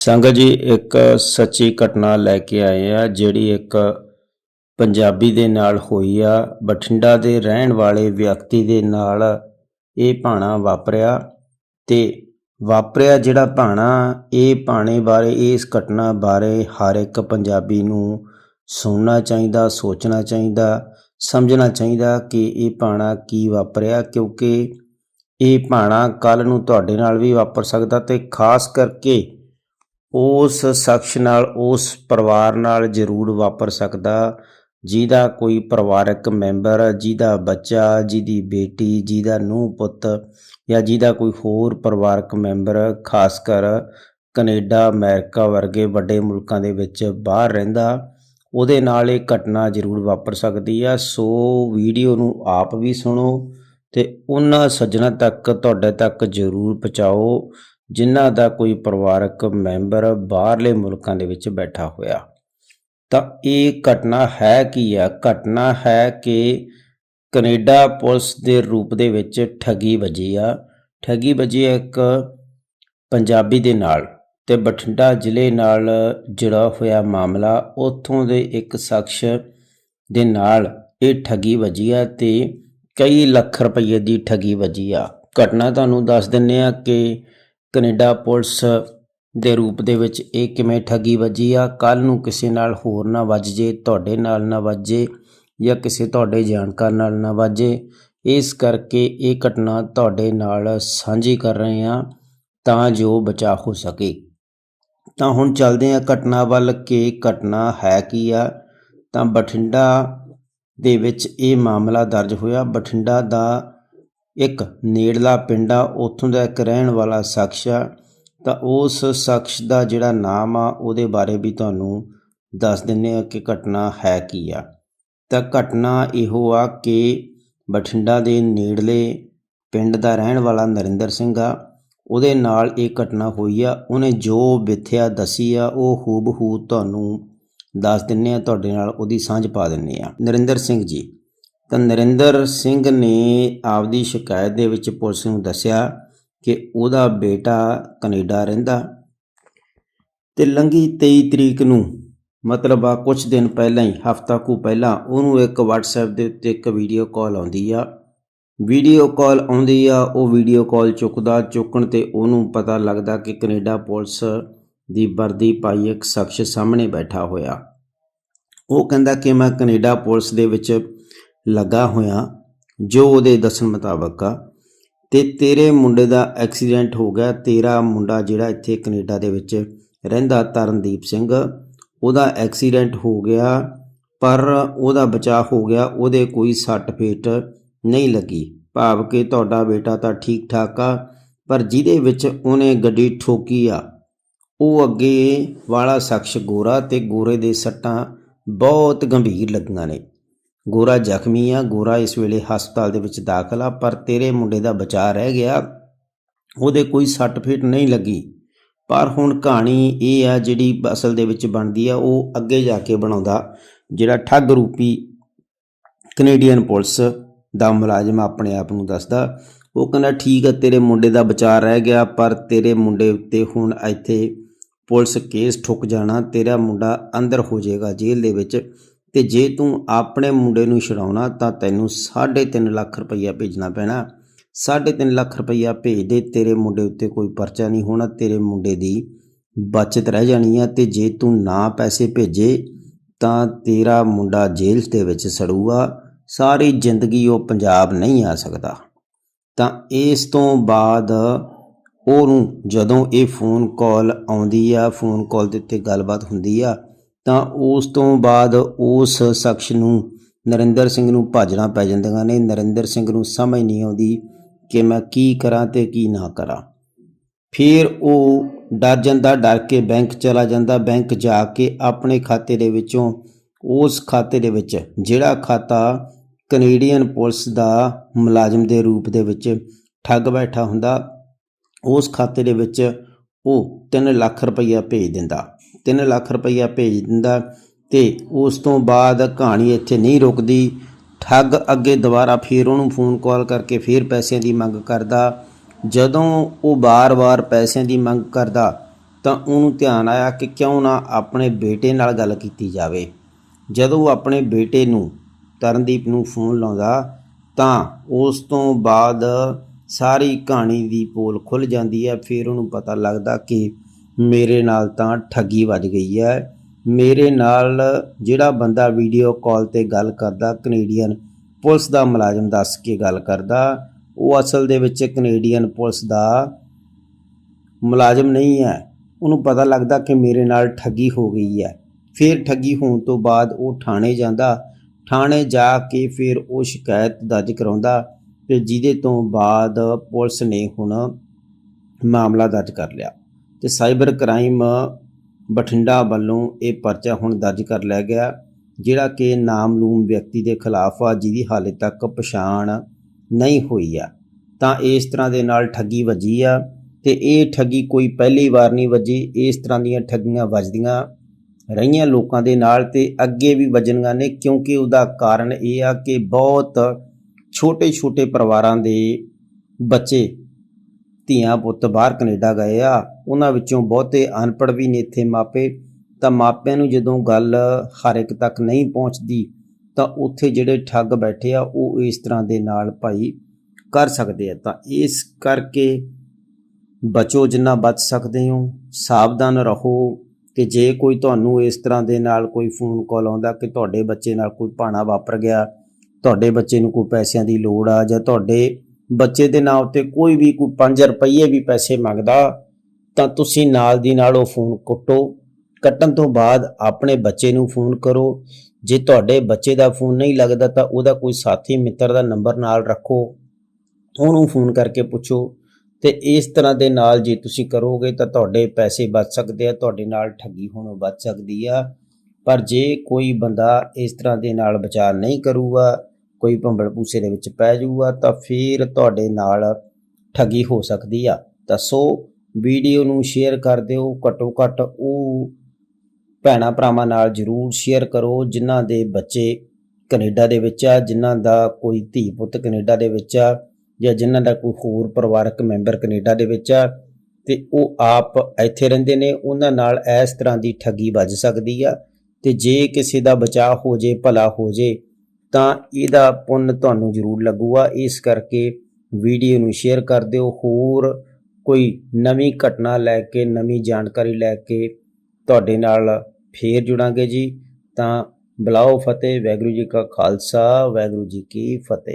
ਸੰਗਤ ਜੀ, ਇੱਕ ਸੱਚੀ ਘਟਨਾ ਲੈ ਕੇ ਆਏ ਆ, ਜਿਹੜੀ ਇੱਕ ਪੰਜਾਬੀ ਦੇ ਨਾਲ ਹੋਈ ਆ, ਬਠਿੰਡਾ ਦੇ ਰਹਿਣ ਵਾਲੇ ਵਿਅਕਤੀ ਦੇ ਨਾਲ ਇਹ ਭਾਣਾ ਵਾਪਰਿਆ ਤੇ ਵਾਪਰਿਆ ਜਿਹੜਾ ਭਾਣਾ, ਇਹ ਭਾਣੇ ਬਾਰੇ, ਇਸ ਘਟਨਾ ਬਾਰੇ ਹਰ ਇੱਕ ਪੰਜਾਬੀ ਨੂੰ ਸੁਣਨਾ ਚਾਹੀਦਾ, ਸੋਚਣਾ ਚਾਹੀਦਾ, ਸਮਝਣਾ ਚਾਹੀਦਾ ਕਿ ਇਹ ਭਾਣਾ ਕੀ ਵਾਪਰਿਆ, ਕਿਉਂਕਿ ਇਹ ਭਾਣਾ ਕੱਲ ਨੂੰ ਤੁਹਾਡੇ ਨਾਲ ਵੀ ਵਾਪਰ ਸਕਦਾ ਤੇ ਖਾਸ ਕਰਕੇ ਉਸ ਸ਼ਖਸ ਨਾਲ, ਉਸ ਪਰਿਵਾਰ ਨਾਲ ਜ਼ਰੂਰ ਵਾਪਰ ਸਕਦਾ। ਜਿਹਦਾ ਕੋਈ ਪਰਿਵਾਰਕ ਮੈਂਬਰ, ਜਿਹਦਾ ਬੱਚਾ, ਜਿਹਦੀ ਬੇਟੀ, ਜਿਹਦਾ ਨੂੰਹ ਪੁੱਤ ਜਾਂ ਜਿਹਦਾ ਕੋਈ ਹੋਰ ਪਰਿਵਾਰਕ ਮੈਂਬਰ, ਖਾਸ ਕਰ ਕੈਨੇਡਾ, ਅਮਰੀਕਾ ਵਰਗੇ ਵੱਡੇ ਮੁਲਕਾਂ ਦੇ ਵਿੱਚ ਬਾਹਰ ਰਹਿੰਦਾ, ਉਹਦੇ ਨਾਲ ਇਹ ਘਟਨਾ ਜ਼ਰੂਰ ਵਾਪਰ ਸਕਦੀ ਆ। ਸੋ ਵੀਡੀਓ ਨੂੰ ਆਪ ਵੀ ਸੁਣੋ ਤੇ ਉਹਨਾਂ ਸੱਜਣਾ ਤੱਕ, ਤੁਹਾਡੇ ਤੱਕ ਜ਼ਰੂਰ ਪਹੁੰਚਾਓ। ਜਿਨ੍ਹਾਂ ਦਾ ਕੋਈ ਪਰਿਵਾਰਕ ਮੈਂਬਰ ਬਾਹਰਲੇ ਮੁਲਕਾਂ ਦੇ ਵਿੱਚ ਬੈਠਾ ਹੋਇਆ। ਤਾਂ ਇਹ ਘਟਨਾ ਹੈ ਕੀ ਆ? ਘਟਨਾ ਹੈ ਕਿ ਕੈਨੇਡਾ ਪੁਲਿਸ ਦੇ ਰੂਪ ਦੇ ਵਿੱਚ ਠੱਗੀ ਵੱਜੀ ਆ। ਠੱਗੀ ਵੱਜੀ ਇੱਕ ਪੰਜਾਬੀ ਦੇ ਨਾਲ ਤੇ ਬਠਿੰਡਾ ਜ਼ਿਲ੍ਹੇ ਨਾਲ ਜੁੜਾ ਹੋਇਆ ਮਾਮਲਾ ਉੱਥੋਂ ਦੇ ਇੱਕ ਸ਼ਖਸ ਦੇ ਨਾਲ ਇਹ ਠੱਗੀ ਵੱਜੀ ਆ ਤੇ ਕਈ ਲੱਖ ਰੁਪਏ ਦੀ ਠੱਗੀ ਵੱਜੀ ਆ। ਘਟਨਾ ਤੁਹਾਨੂੰ ਦੱਸ ਦਿੰਨੇ ਆ ਕਿ ਕੈਨੇਡਾ ਪੁਲਿਸ ਦੇ ਰੂਪ ਦੇ ਵਿੱਚ ਇਹ ਕਿਵੇਂ ਠੱਗੀ ਵੱਜੀ ਆ? ਕੱਲ ਨੂੰ ਕਿਸੇ ਨਾਲ ਹੋਰ ਨਾ ਵੱਜ ਜੇ ਤੁਹਾਡੇ ਨਾਲ ਨਾ ਵੱਜੇ ਜਾਂ ਕਿਸੇ ਤੁਹਾਡੇ ਜਾਣਕਾਰ ਨਾਲ ਨਾ ਵੱਜੇ। ਇਸ ਕਰਕੇ ਇਹ ਘਟਨਾ ਤੁਹਾਡੇ ਨਾਲ ਸਾਂਝੀ ਕਰ ਰਹੇ ਹਾਂ ਤਾਂ ਜੋ ਬਚਾਅ ਹੋ ਸਕੇ। ਤਾਂ ਹੁਣ ਚੱਲਦੇ ਹਾਂ ਘਟਨਾ ਵੱਲ ਕਿ ਘਟਨਾ ਹੈ ਕੀ ਆ। ਤਾਂ ਬਠਿੰਡਾ ਦੇ ਵਿੱਚ ਇਹ ਮਾਮਲਾ ਦਰਜ ਹੋਇਆ। ਬਠਿੰਡਾ ਦਾ ਇੱਕ ਨੇੜਲਾ ਪਿੰਡ ਆ, ਉੱਥੋਂ ਦਾ ਇੱਕ ਰਹਿਣ ਵਾਲਾ ਸ਼ਖਸ ਆ। ਤਾਂ ਉਸ ਸ਼ਖਸ ਦਾ ਜਿਹੜਾ ਨਾਮ ਆ, ਉਹਦੇ ਬਾਰੇ ਵੀ ਤੁਹਾਨੂੰ ਦੱਸ ਦਿੰਨੇ ਆ ਕਿ ਘਟਨਾ ਹੈ ਕੀ ਆ। ਤਾਂ ਘਟਨਾ ਇਹੋ ਆ ਕਿ ਬਠਿੰਡਾ ਦੇ ਨੇੜਲੇ ਪਿੰਡ ਦਾ ਰਹਿਣ ਵਾਲਾ ਨਰਿੰਦਰ ਸਿੰਘ ਆ, ਉਹਦੇ ਨਾਲ ਇਹ ਘਟਨਾ ਹੋਈ ਆ। ਉਹਨੇ ਜੋ ਵਿਥਿਆ ਦਸੀ ਆ, ਉਹ ਹੂਬਹੂ ਤੁਹਾਨੂੰ ਦੱਸ ਦਿੰਨੇ ਆ, ਤੁਹਾਡੇ ਨਾਲ ਉਹਦੀ ਸਾਂਝ ਪਾ ਦਿੰਨੇ ਆ। ਨਰਿੰਦਰ ਸਿੰਘ ਜੀ ਤਾਂ ਨਰਿੰਦਰ ਸਿੰਘ ਨੇ ਆਪਦੀ ਸ਼ਿਕਾਇਤ ਦੇ ਵਿੱਚ ਪੁਲਿਸ ਨੂੰ ਦੱਸਿਆ ਕਿ ਉਹਦਾ ਬੇਟਾ ਕੈਨੇਡਾ ਰਹਿੰਦਾ। ਤੇ ਲੰਗੀ 23 ਤਰੀਕ ਨੂੰ, ਮਤਲਬ ਆ ਕੁਝ ਦਿਨ ਪਹਿਲਾਂ ਹੀ, ਹਫਤਾ ਕੁ ਪਹਿਲਾਂ, ਉਹਨੂੰ ਇੱਕ WhatsApp ਦੇ ਉੱਤੇ ਇੱਕ ਵੀਡੀਓ ਕਾਲ ਆਉਂਦੀ ਆ। ਵੀਡੀਓ ਕਾਲ ਆਉਂਦੀ ਆ, ਉਹ ਵੀਡੀਓ ਕਾਲ ਚੁੱਕਦਾ, ਚੁੱਕਣ ਤੇ ਉਹਨੂੰ ਪਤਾ ਲੱਗਦਾ ਕਿ ਕੈਨੇਡਾ ਪੁਲਿਸ ਦੀ ਵਰਦੀ ਪਾਈ ਇੱਕ ਸ਼ਖਸ ਸਾਹਮਣੇ ਬੈਠਾ ਹੋਇਆ। ਉਹ ਕਹਿੰਦਾ ਕਿ ਮੈਂ ਕੈਨੇਡਾ ਪੁਲਿਸ ਦੇ ਵਿੱਚ ਲੱਗਾ ਹੋਇਆ, ਜੋ ਉਹਦੇ ਦੱਸਣ ਮੁਤਾਬਕ ਆ। ਤੇ ਤੇਰੇ ਮੁੰਡੇ ਦਾ ਐਕਸੀਡੈਂਟ ਹੋ ਗਿਆ। ਤੇਰਾ ਮੁੰਡਾ ਜਿਹੜਾ ਇੱਥੇ ਕੈਨੇਡਾ ਦੇ ਵਿੱਚ ਰਹਿੰਦਾ, ਤਰਨਦੀਪ ਸਿੰਘ, ਉਹਦਾ ਐਕਸੀਡੈਂਟ ਹੋ ਗਿਆ, ਪਰ ਉਹਦਾ ਬਚਾਅ ਹੋ ਗਿਆ। ਉਹਦੇ ਕੋਈ ਸੱਟ ਫੇਟ ਨਹੀਂ ਲੱਗੀ। ਭਾਵ ਕਿ ਤੁਹਾਡਾ ਬੇਟਾ ਤਾਂ ਠੀਕ ਠਾਕ ਆ, ਪਰ ਜਿਹਦੇ ਵਿੱਚ ਉਹਨੇ ਗੱਡੀ ਠੋਕੀ ਆ, ਉਹ ਅੱਗੇ ਵਾਲਾ ਸ਼ਖਸ ਗੋਰਾ ਤੇ ਗੋਰੇ ਦੇ ਸੱਟਾਂ ਬਹੁਤ ਗੰਭੀਰ ਲੱਗੀਆਂ ਨੇ। ਗੋਰਾ ਜ਼ਖਮੀ ਆ, ਗੋਰਾ ਇਸ ਵੇਲੇ ਹਸਪਤਾਲ ਦੇ ਵਿੱਚ ਦਾਖਲ ਆ, ਪਰ ਤੇਰੇ ਮੁੰਡੇ ਦਾ ਬਚਾਅ ਰਹਿ ਗਿਆ। ਉਹਦੇ ਕੋਈ ਸੱਟ ਫੇਟ ਨਹੀਂ ਲੱਗੀ। ਪਰ ਹੁਣ ਕਹਾਣੀ ਇਹ ਆ ਜਿਹੜੀ ਅਸਲ ਦੇ ਵਿੱਚ ਬਣਦੀ ਆ, ਉਹ ਅੱਗੇ ਜਾ ਕੇ ਬਣਾਉਂਦਾ, ਜਿਹੜਾ ਠੱਗ ਰੂਪੀ ਕੈਨੇਡੀਅਨ ਪੁਲਿਸ ਦਾ ਮੁਲਾਜ਼ਮ ਆਪਣੇ ਆਪ ਨੂੰ ਦੱਸਦਾ। ਉਹ ਕਹਿੰਦਾ, ਠੀਕ ਆ, ਤੇਰੇ ਮੁੰਡੇ ਦਾ ਬਚਾਅ ਰਹਿ ਗਿਆ, ਪਰ ਤੇਰੇ ਮੁੰਡੇ ਉੱਤੇ ਹੁਣ ਇੱਥੇ ਪੁਲਿਸ ਕੇਸ ਠੁੱਕ ਜਾਣਾ, ਤੇਰਾ ਮੁੰਡਾ ਅੰਦਰ ਹੋ ਜਾਏਗਾ ਜੇਲ੍ਹ ਦੇ ਵਿੱਚ। ਤੇ ਜੇ ਤੂੰ ਆਪਣੇ ਮੁੰਡੇ ਨੂੰ ਛਡਾਉਣਾ ਤਾਂ ਤੈਨੂੰ 3.5 ਲੱਖ ਰੁਪਈਆ ਭੇਜਣਾ ਪੈਣਾ। 3.5 ਲੱਖ ਰੁਪਈਆ ਭੇਜ ਦੇ, ਤੇਰੇ ਮੁੰਡੇ ਉੱਤੇ ਕੋਈ ਪਰਚਾ ਨਹੀਂ ਹੋਣਾ, ਤੇਰੇ ਮੁੰਡੇ ਦੀ ਬਚਤ ਰਹਿ ਜਾਣੀ ਆ ਤੇ ਜੇ ਤੂੰ ਨਾ ਪੈਸੇ ਭੇਜੇ ਤਾਂ ਤੇਰਾ ਮੁੰਡਾ ਜੇਲ੍ਹ ਦੇ ਵਿੱਚ ਸੜੂਗਾ। ਸਾਰੀ ਜ਼ਿੰਦਗੀ ਉਹ ਪੰਜਾਬ ਨਹੀਂ ਆ ਸਕਦਾ। ਤਾਂ ਇਸ ਤੋਂ ਬਾਅਦ ਉਹਨੂੰ ਜਦੋਂ ਇਹ ਫੋਨ ਕਾਲ ਆਉਂਦੀ ਆ, ਫੋਨ ਕਾਲ ਦੇ ਉੱਤੇ ਗੱਲਬਾਤ ਹੁੰਦੀ ਆ ਤਾਂ ਉਸ ਤੋਂ ਬਾਅਦ ਉਸ ਸ਼ਖਸ ਨੂੰ ਨਰਿੰਦਰ ਸਿੰਘ ਨੂੰ ਭਾਜਣਾ ਪੈ ਜਾਂਦੀਆਂ ਨੇ। ਨਰਿੰਦਰ ਸਿੰਘ ਨੂੰ ਸਮਝ ਨਹੀਂ ਆਉਂਦੀ ਕਿ ਮੈਂ ਕੀ ਕਰਾਂ ਤੇ ਕੀ ਨਾ ਕਰਾਂ। ਫਿਰ ਉਹ ਡਰ ਜਾਂਦਾ, ਡਰ ਕੇ ਬੈਂਕ ਚਲਾ ਜਾਂਦਾ। ਬੈਂਕ ਜਾ ਕੇ ਆਪਣੇ ਖਾਤੇ ਦੇ ਵਿੱਚੋਂ, ਉਸ ਖਾਤੇ ਦੇ ਵਿੱਚ ਜਿਹੜਾ ਖਾਤਾ ਕੈਨੇਡੀਅਨ ਪੁਲਿਸ ਦਾ ਮੁਲਾਜ਼ਮ ਦੇ ਰੂਪ ਦੇ ਵਿੱਚ ਠੱਗ ਬੈਠਾ ਹੁੰਦਾ, ਉਸ ਖਾਤੇ ਦੇ ਵਿੱਚ ਉਹ 3 ਲੱਖ ਰੁਪਈਆ ਭੇਜ ਦਿੰਦਾ। 3 ਲੱਖ ਰੁਪਈਆ ਭੇਜ ਦਿੰਦਾ ਤੇ ਉਸ ਤੋਂ ਬਾਅਦ ਕਹਾਣੀ ਇੱਥੇ ਨਹੀਂ ਰੁਕਦੀ। ਠੱਗ ਅੱਗੇ ਦੁਬਾਰਾ ਫੇਰ ਉਹਨੂੰ ਫੋਨ ਕਾਲ ਕਰਕੇ ਫੇਰ ਪੈਸਿਆਂ ਦੀ ਮੰਗ ਕਰਦਾ। ਜਦੋਂ ਉਹ ਬਾਰ-ਬਾਰ ਪੈਸਿਆਂ ਦੀ ਮੰਗ ਕਰਦਾ ਤਾਂ ਉਹਨੂੰ ਧਿਆਨ ਆਇਆ ਕਿ ਕਿਉਂ ਨਾ ਆਪਣੇ ਬੇਟੇ ਨਾਲ ਗੱਲ ਕੀਤੀ ਜਾਵੇ। ਜਦੋਂ ਉਹ ਆਪਣੇ ਬੇਟੇ ਨੂੰ ਤਰਨਦੀਪ ਨੂੰ ਫੋਨ ਲਾਉਂਦਾ ਤਾਂ ਉਸ ਤੋਂ ਬਾਅਦ ਸਾਰੀ ਕਹਾਣੀ ਦੀ ਪੋਲ ਖੁੱਲ ਜਾਂਦੀ ਹੈ, ਫਿਰ ਉਹਨੂੰ ਪਤਾ ਲੱਗਦਾ ਕਿ ਮੇਰੇ ਨਾਲ ਤਾਂ ਠੱਗੀ ਵੱਜ ਗਈ ਹੈ। ਮੇਰੇ ਨਾਲ ਜਿਹੜਾ ਬੰਦਾ ਵੀਡੀਓ ਕਾਲ ਤੇ ਗੱਲ ਕਰਦਾ ਕੈਨੇਡੀਅਨ ਪੁਲਿਸ ਦਾ ਮੁਲਾਜ਼ਮ ਦੱਸ ਕੇ ਗੱਲ ਕਰਦਾ, ਉਹ ਅਸਲ ਦੇ ਵਿੱਚ ਕੈਨੇਡੀਅਨ ਪੁਲਿਸ ਦਾ ਮੁਲਾਜ਼ਮ ਨਹੀਂ ਹੈ। ਉਹਨੂੰ ਪਤਾ ਲੱਗਦਾ ਕਿ ਮੇਰੇ ਨਾਲ ਠੱਗੀ ਹੋ ਗਈ ਹੈ। ਫਿਰ ਠੱਗੀ ਹੋਣ ਤੋਂ ਬਾਅਦ ਉਹ ਥਾਣੇ ਜਾਂਦਾ। ਥਾਣੇ ਜਾ ਕੇ ਫਿਰ ਉਹ ਸ਼ਿਕਾਇਤ ਦਰਜ ਕਰਾਉਂਦਾ। ਤੇ ਜਿਹਦੇ ਤੋਂ ਬਾਅਦ ਪੁਲਿਸ ਨੇ ਹੁਣ ਮਾਮਲਾ ਦਰਜ ਕਰ ਲਿਆ। ਤੇ ਸਾਈਬਰ ਕ੍ਰਾਈਮ ਬਠਿੰਡਾ ਵੱਲੋਂ ਇਹ ਪਰਚਾ ਹੁਣ ਦਰਜ ਕਰ ਲਿਆ ਗਿਆ, ਜਿਹੜਾ ਕਿ ਨਾਮਲੂਮ ਵਿਅਕਤੀ ਦੇ ਖਿਲਾਫ ਆ, ਜਿਹਦੀ ਹਾਲੇ ਤੱਕ ਪਛਾਣ ਨਹੀਂ ਹੋਈ ਆ। ਤਾਂ ਇਸ ਤਰ੍ਹਾਂ ਦੇ ਨਾਲ ਠੱਗੀ ਵੱਜੀ ਆ ਤੇ ਇਹ ਠੱਗੀ ਕੋਈ ਪਹਿਲੀ ਵਾਰ ਨਹੀਂ ਵੱਜੀ, ਇਸ ਤਰ੍ਹਾਂ ਦੀਆਂ ਠੱਗੀਆਂ ਵੱਜਦੀਆਂ ਰਹੀਆਂ ਲੋਕਾਂ ਦੇ ਨਾਲ ਤੇ ਅੱਗੇ ਵੀ ਵੱਜਣੀਆਂ ਨੇ, ਕਿਉਂਕਿ ਉਹਦਾ ਕਾਰਨ ਇਹ ਆ ਕਿ ਬਹੁਤ ਛੋਟੇ-ਛੋਟੇ ਪਰਿਵਾਰਾਂ ਦੇ ਬੱਚੇ, ਧੀਆਂ ਪੁੱਤ ਬਾਹਰ ਕੈਨੇਡਾ ਗਏ ਆ, ਉਹਨਾਂ ਵਿੱਚੋਂ ਬਹੁਤੇ ਅਨਪੜ੍ਹ ਵੀ ਨੇ ਇੱਥੇ ਮਾਪੇ। ਤਾਂ ਮਾਪਿਆਂ ਨੂੰ ਜਦੋਂ ਗੱਲ ਹਰ ਇੱਕ ਤੱਕ ਨਹੀਂ ਪਹੁੰਚਦੀ, ਤਾਂ ਉੱਥੇ ਜਿਹੜੇ ਠੱਗ ਬੈਠੇ ਆ, ਉਹ ਇਸ ਤਰ੍ਹਾਂ ਦੇ ਨਾਲ ਭਾਈ ਕਰ ਸਕਦੇ ਆ। ਤਾਂ ਇਸ ਕਰਕੇ ਬਚੋ ਜਿੰਨਾ ਬਚ ਸਕਦੇ ਹੋ, ਸਾਵਧਾਨ ਰਹੋ ਕਿ ਜੇ ਕੋਈ ਤੁਹਾਨੂੰ ਇਸ ਤਰ੍ਹਾਂ ਦੇ ਨਾਲ ਕੋਈ ਫੋਨ ਕਾਲ ਆਉਂਦਾ ਕਿ ਤੁਹਾਡੇ ਬੱਚੇ ਨਾਲ ਕੋਈ ਭਾਣਾ ਵਾਪਰ ਗਿਆ ਤੁਹਾਡੇ ਬੱਚੇ ਨੂੰ ਕੋਈ ਪੈਸਿਆਂ ਦੀ ਲੋੜ ਆ ਜਾਂ ਤੁਹਾਡੇ ਬੱਚੇ ਦੇ ਨਾਂ ਉੱਤੇ ਕੋਈ ਵੀ ਕੋਈ 5 ਰੁਪਏ ਵੀ ਪੈਸੇ ਮੰਗਦਾ, ਤਾਂ ਤੁਸੀਂ ਨਾਲ ਦੀ ਨਾਲ ਉਹ ਫੋਨ ਕੱਟੋ। ਕੱਟਣ ਤੋਂ ਬਾਅਦ ਆਪਣੇ ਬੱਚੇ ਨੂੰ ਫੋਨ ਕਰੋ। ਜੇ ਤੁਹਾਡੇ ਬੱਚੇ ਦਾ ਫੋਨ ਨਹੀਂ ਲੱਗਦਾ ਤਾਂ ਉਹਦਾ ਕੋਈ ਸਾਥੀ ਮਿੱਤਰ ਦਾ ਨੰਬਰ ਨਾਲ ਰੱਖੋ। ਉਹਨੂੰ ਫੋਨ ਕਰਕੇ ਪੁੱਛੋ ਤੇ ਇਸ ਤਰ੍ਹਾਂ ਦੇ ਨਾਲ ਜੇ ਤੁਸੀਂ ਕਰੋਗੇ ਤਾਂ ਤੁਹਾਡੇ ਪੈਸੇ ਬਚ ਸਕਦੇ ਆ, ਤੁਹਾਡੇ ਨਾਲ ਠੱਗੀ ਹੋਣੋਂ ਬਚ ਸਕਦੀ ਆ। ਪਰ ਜੇ ਕੋਈ ਬੰਦਾ ਇਸ ਤਰ੍ਹਾਂ ਦੇ ਨਾਲ ਵਿਚਾਰ ਨਹੀਂ ਕਰੂਗਾ ਕੋਈ ਭੰਬਲ ਭੂਸੇ ਦੇ ਵਿੱਚ ਪੈ ਜਾਊਗਾ, ਤਾਂ ਫਿਰ ਤੁਹਾਡੇ ਨਾਲ ਠੱਗੀ ਹੋ ਸਕਦੀ ਆ। ਤਾਂ ਸੋ ਵੀਡੀਓ ਨੂੰ ਸ਼ੇਅਰ ਕਰ ਦਿਓ ਘੱਟੋ ਘੱਟ ਉਹ ਭੈਣਾਂ ਭਰਾਵਾਂ ਨਾਲ ਜਰੂਰ ਸ਼ੇਅਰ ਕਰੋ, ਜਿਨ੍ਹਾਂ ਦੇ ਬੱਚੇ ਕੈਨੇਡਾ ਦੇ ਵਿੱਚ ਆ, ਜਿਨ੍ਹਾਂ ਦਾ ਕੋਈ ਧੀ ਪੁੱਤ ਕੈਨੇਡਾ ਦੇ ਵਿੱਚ ਆ, ਜਾਂ ਜਿਨ੍ਹਾਂ ਦਾ ਕੋਈ ਹੋਰ ਪਰਿਵਾਰਕ ਮੈਂਬਰ ਕੈਨੇਡਾ ਦੇ ਵਿੱਚ ਆ, ਤੇ ਉਹ ਆਪ ਇੱਥੇ ਰਹਿੰਦੇ ਨੇ। ਉਹਨਾਂ ਨਾਲ ਇਸ ਤਰ੍ਹਾਂ ਦੀ ਠੱਗੀ ਵੱਜ ਸਕਦੀ ਆ, ਤੇ ਜੇ ਕਿਸੇ ਦਾ ਬਚਾਅ ਹੋ ਜੇ, ਭਲਾ ਹੋ ਜੇ ਤਾਂ ਇਹਦਾ ਪੁੰਨ ਤੁਹਾਨੂੰ ਜ਼ਰੂਰ ਲੱਗੂਗਾ। ਇਸ ਕਰਕੇ ਵੀਡੀਓ ਨੂੰ ਸ਼ੇਅਰ ਕਰ ਦਿਓ। ਹੋਰ ਕੋਈ ਨਵੀਂ ਘਟਨਾ ਲੈ ਕੇ, ਨਵੀਂ ਜਾਣਕਾਰੀ ਲੈ ਕੇ ਤੁਹਾਡੇ ਨਾਲ ਫੇਰ ਜੁੜਾਂਗੇ ਜੀ। ਤਾਂ ਬੁਲਾਓ ਫਤਿਹ। ਵੈਗਰੂ ਜੀ ਕਾ ਖਾਲਸਾ ਵੈਗਰੂ ਜੀ ਕੀ ਫਤਿਹ।